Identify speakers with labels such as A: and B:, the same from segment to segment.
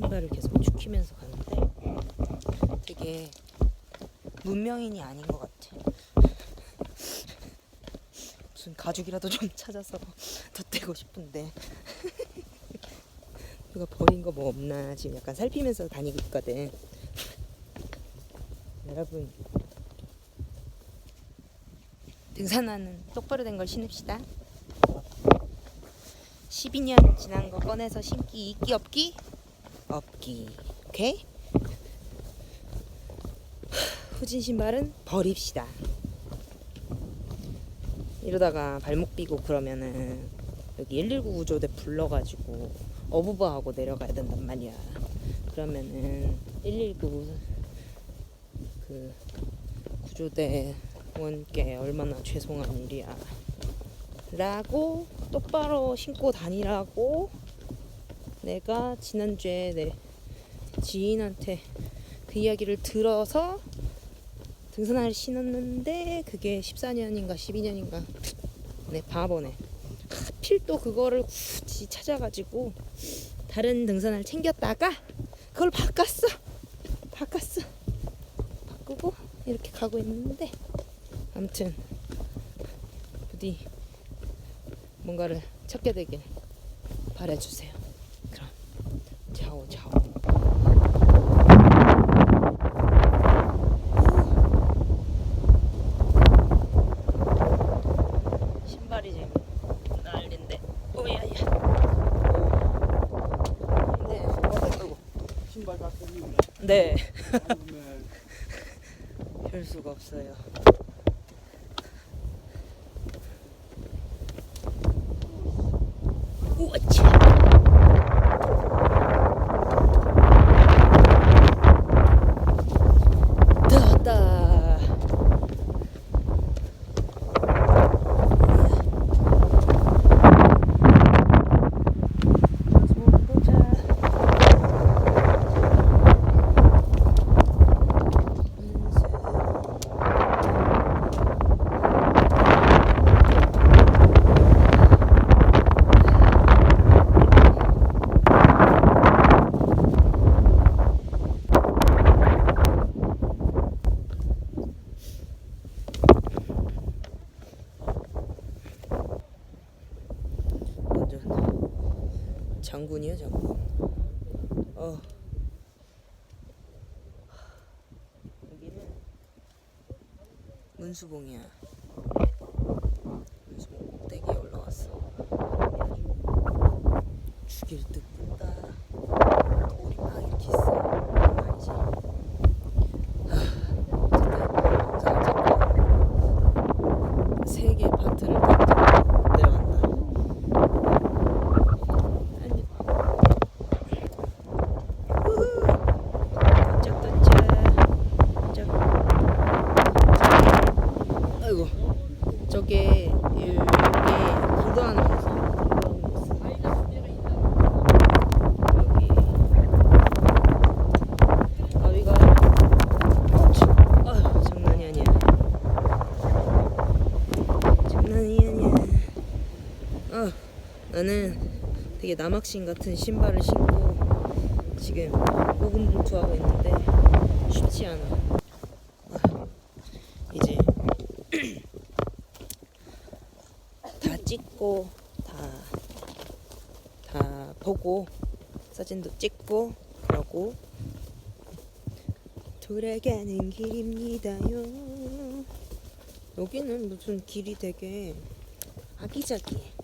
A: 신발을 계속 죽히면서 가는데 되게 문명인이 아닌 것 같아. 무슨 가죽이라도 좀 찾아서 덧대고 싶은데 누가 버린 거 뭐 없나 지금 약간 살피면서 다니고 있거든. 여러분 등산화는 똑바로 된 걸 신읍시다. 12년 지난 거 꺼내서 신기 있기 없기? 없기. 오케이? 후진 신발은 버립시다. 이러다가 발목 삐고 그러면은 여기 119 구조대 불러가지고 어부바하고 내려가야 된단 말이야. 그러면은 119 그 구조대원께 얼마나 죄송한 일이야. 라고 똑바로 신고 다니라고 내가 지난주에 내 지인한테 그 이야기를 들어서 등산화를 신었는데 그게 14년인가 12년인가 네 바보네. 하필 또 그거를 굳이 찾아가지고 다른 등산화를 챙겼다가 그걸 바꿨어. 바꿨어. 바꾸고 이렇게 가고 있는데 아무튼 부디 뭔가를 찾게 되길 바라주세요. 그럼 자오 자오 신발이 지금 난린데. 오야야 네,
B: 아이고, 신발 갖고 있네.
A: 네. 별 수가 없어요 우와차 떴다 완전 장군이야 장군. 어. 여기는 문수봉이야. 문수봉 꼭대기에 올라왔어. 아주 죽일 듯 본다. 돌이 막 이렇게 있어. 아니지. 어쨌든 영상을 찍고 세개 파트를 다 내려간다. 아니. 우후. 도착 도착. 도착. 아이고. 저게 이게 구도하는 곳. 여기. 가위가. 아유 장난이 아니야. 장난이 아니야. 아 나는 되게 남학신 같은 신발을 신고 지금 고군분투하고 있는데 쉽지 않아. 아, 이제 다 찍고 다 다 보고 사진도 찍고 그러고 돌아가는 길입니다요. 여기는 무슨 길이 되게 아기자기해.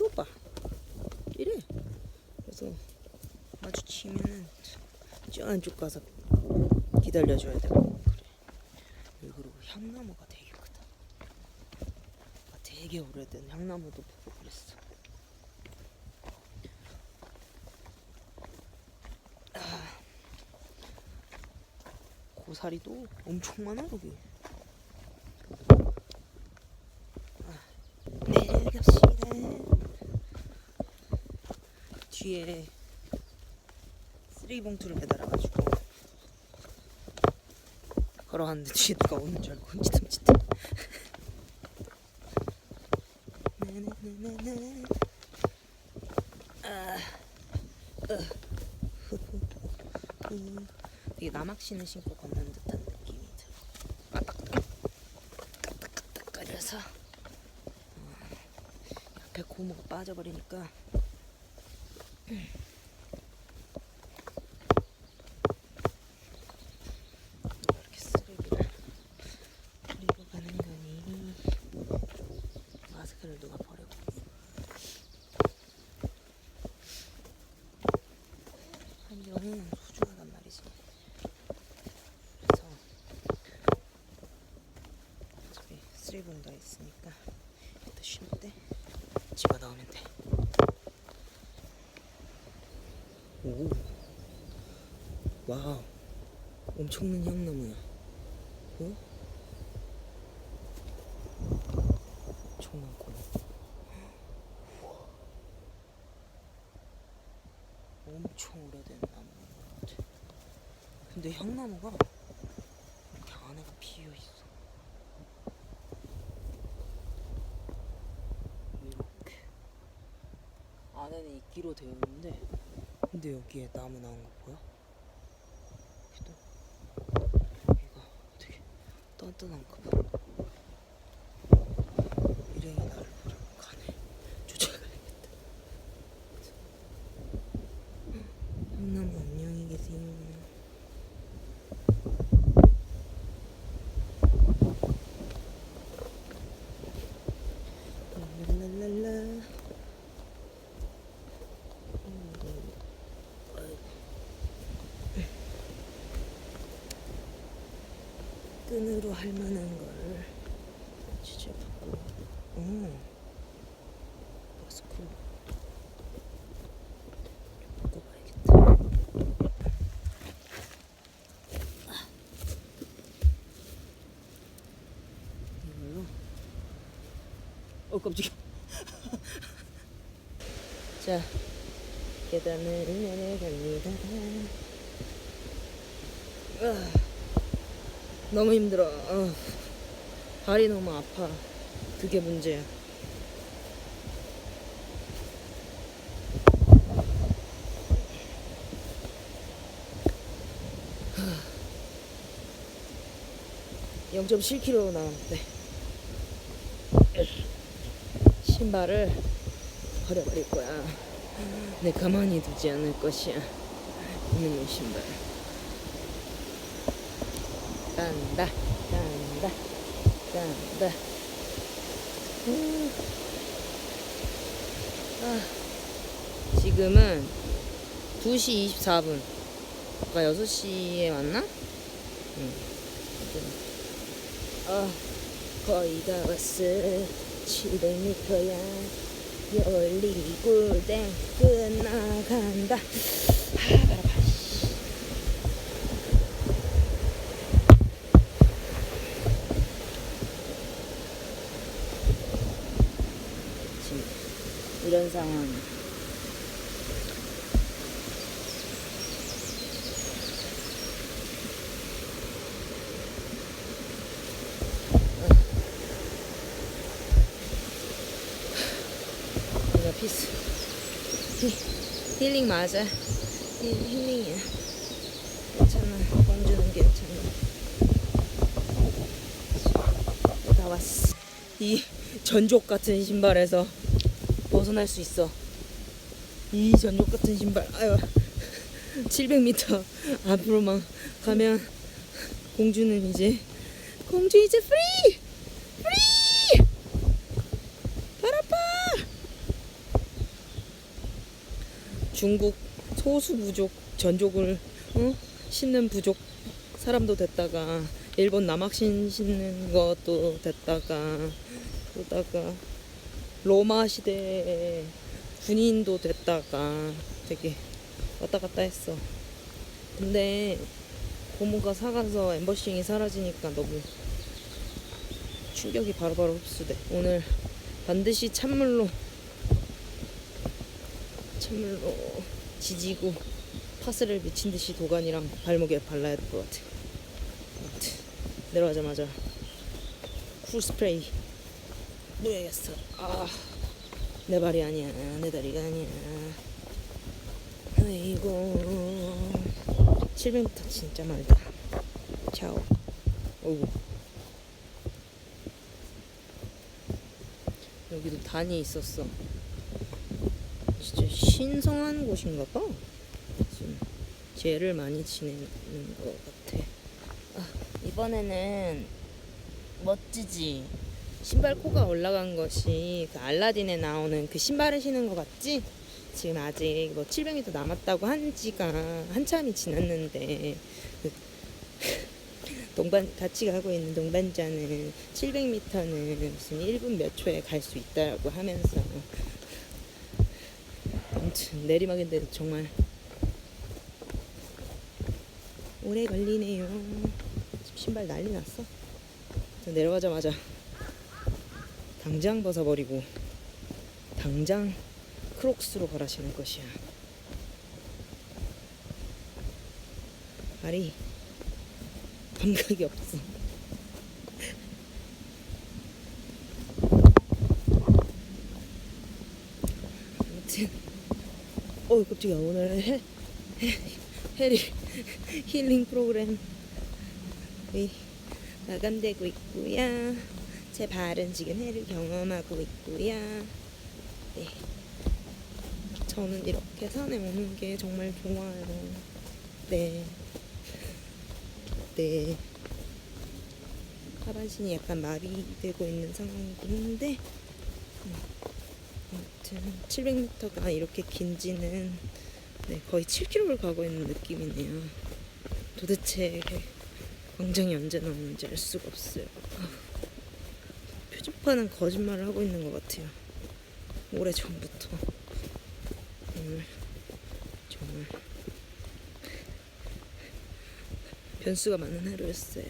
A: 좁아. 이래. 그래서 마주치면은 저 안쪽 가서 기다려줘야 되고 그래. 그리고 향나무가 되게 크다. 아, 되게 오래된 향나무도 보고 그랬어. 아, 고사리도 엄청 많아 여기. 내려갑시다. 뒤에 쓰레기 봉투를 매달아가지고 걸어갔는데 뒤에 누가 오는 줄 알고. 아, 되게 남학신을 신고 걷는 듯한 느낌이 들어. 까딱까딱 까딱까딱거려서 어, 옆에 고무가 빠져버리니까 누가 이렇게 쓰레기를 버리고 가는 거니? 마스크를 누가 버리고 갔어? 환경은 소중하단 말이지. 그래서 저기 쓰레기봉다 있으니까 이따 쉴 때 집어 넣으면 돼. 오, 와우, 엄청난 향나무야. 어? 엄청 많고. 우와. 엄청 오래된 나무인 것 같아. 근데 향나무가 이렇게 안에가 비어 있어. 이렇게 안에는 이끼로 되어 있는데, 근데 여기에 나무 나온 거 보여? 여기가 되게 단단한가 봐. 일행이 나를 보러 가네. 쫓아가야겠다. 향나무 안녕히 계세요. 랄랄랄라. 끈으로 할 만한 걸 취재받고. 어 마스크 바꿔봐야겠다. 이걸로? 어 깜짝이야. 자 계단을 내려갑니다. 으아. 너무 힘들어. 어. 발이 너무 아파. 그게 문제야. 하. 0.7kg 남았대. 신발을 버려버릴 거야. 내 가만히 두지 않을 것이야. 이놈의 신발. 간다 간다 간다 음. 아, 지금은 2시 24분 아까 6시에 왔나? 응. 아, 거의 다 왔어 700m야 열리골땡 끝나간다 아 바로 가 지금 이런 상황. 이거 피스. 히, 힐링 맞아. 힐, 힐링이야. 괜찮아. 공주는 괜찮아. 다 왔어. 이 전족 같은 신발에서 벗어날 수 있어. 이 전족 같은 신발. 아유. 700m 앞으로만 가면 공주는 이제 공주 이제 프리! 프리! 중국 소수 부족 전족을 어? 신는 부족 사람도 됐다가 일본 남학신 신는 것도 됐다가 그러다가 로마 시대 군인도 됐다가 되게 왔다 갔다 했어. 근데 고모가 사가서 엠버싱이 사라지니까 너무 충격이 바로바로 흡수돼. 오늘 반드시 찬물로 찬물로 지지고 파스를 미친 듯이 도가니랑 발목에 발라야 될 것 같아. 내려가자마자 쿨 스프레이 뿌려야겠어. 아, 내 발이 아니야. 내 다리가 아니야. 아이고. 700m 진짜 멀다. 차오 어이구. 여기도 단이 있었어. 진짜 신성한 곳인가 봐. 지금 죄를 많이 지내는 것 같아. 아, 이번에는 멋지지 신발 코가 올라간 것이 그 알라딘에 나오는 그 신발을 신은 것 같지? 지금 아직 뭐 700m 남았다고 한 지가 한참이 지났는데 그 동반 같이 가고 있는 동반자는 700m는 무슨 1분 몇 초에 갈 수 있다고 하면서 아무튼 내리막인데 정말 오래 걸리네요. 신발 난리 났어. 저 내려가자마자 당장 벗어버리고 당장 크록스로 신을 것이야. 발이 감각이 없어. 아무튼 어 깜짝이야 오늘 해, 해, 해리 힐링 프로그램 이 마감되고 있고요. 제 발은 지금 해를 경험하고 있고요. 네. 저는 이렇게 산에 오는 게 정말 좋아요. 네. 네. 하반신이 약간 마비되고 있는 상황이긴 한데, 음, 아무튼 700m가 이렇게 긴지는 네, 거의 7km를 가고 있는 느낌이네요. 도대체 광장이 언제 나오는지 알 수가 없어요. 표지판은 거짓말을 하고 있는 것 같아요. 오래 전부터. 오늘 정말 변수가 많은 하루였어요.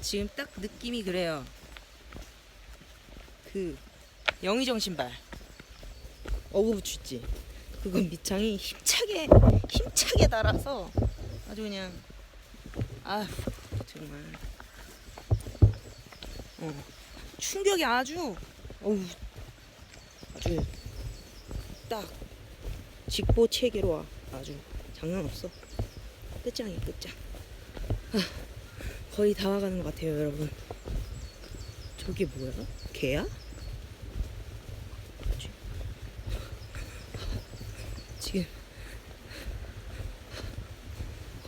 A: 지금 딱 느낌이 그래요. 그 영의정 신발 어구부츠 있지. 그건 밑창이 힘차게 힘차게 달아서 아주 그냥 아휴 정말 어 충격이 아주 어우. 아주 딱 직보 체계로 와. 아주 장난 없어. 끝장이 끝장. 아, 거의 다 와가는 것 같아요 여러분. 저게 뭐야? 개야? 지금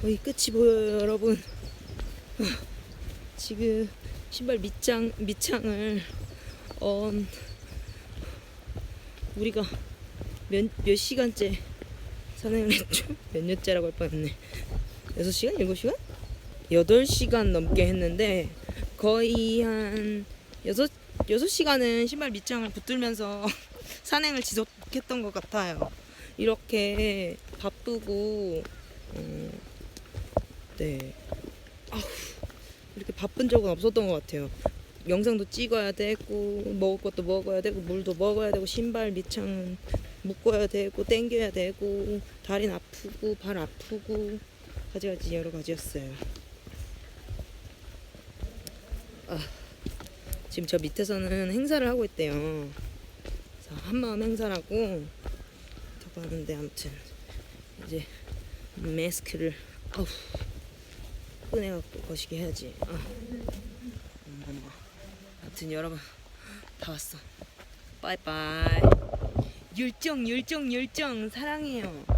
A: 거의 끝이 보여요 여러분. 지금 신발 밑장 밑창을 어 우리가 몇, 몇 시간째 산행을 했죠? 몇 년째라고 할 뻔했네 6시간? 7시간? 8시간 넘게 했는데 거의 한 6, 6시간은 신발 밑창을 붙들면서 산행을 지속했던 것 같아요 이렇게 바쁘고 어, 네 아우, 이렇게 바쁜 적은 없었던 것 같아요 영상도 찍어야 되고 먹을 것도 먹어야 되고 물도 먹어야 되고 신발 밑창 묶어야 되고 당겨야 되고 다리는 아프고 발 아프고 가지가지 여러 가지였어요. 아, 지금 저 밑에서는 행사를 하고 있대요. 한마음 행사라고 더 하는데 아무튼 이제 마스크를 아 우 꺼내갖고 거시기 해야지. 아. 어머. 아무튼 여러분 다 왔어. 빠이빠이. 율정 율정 율정 사랑해요.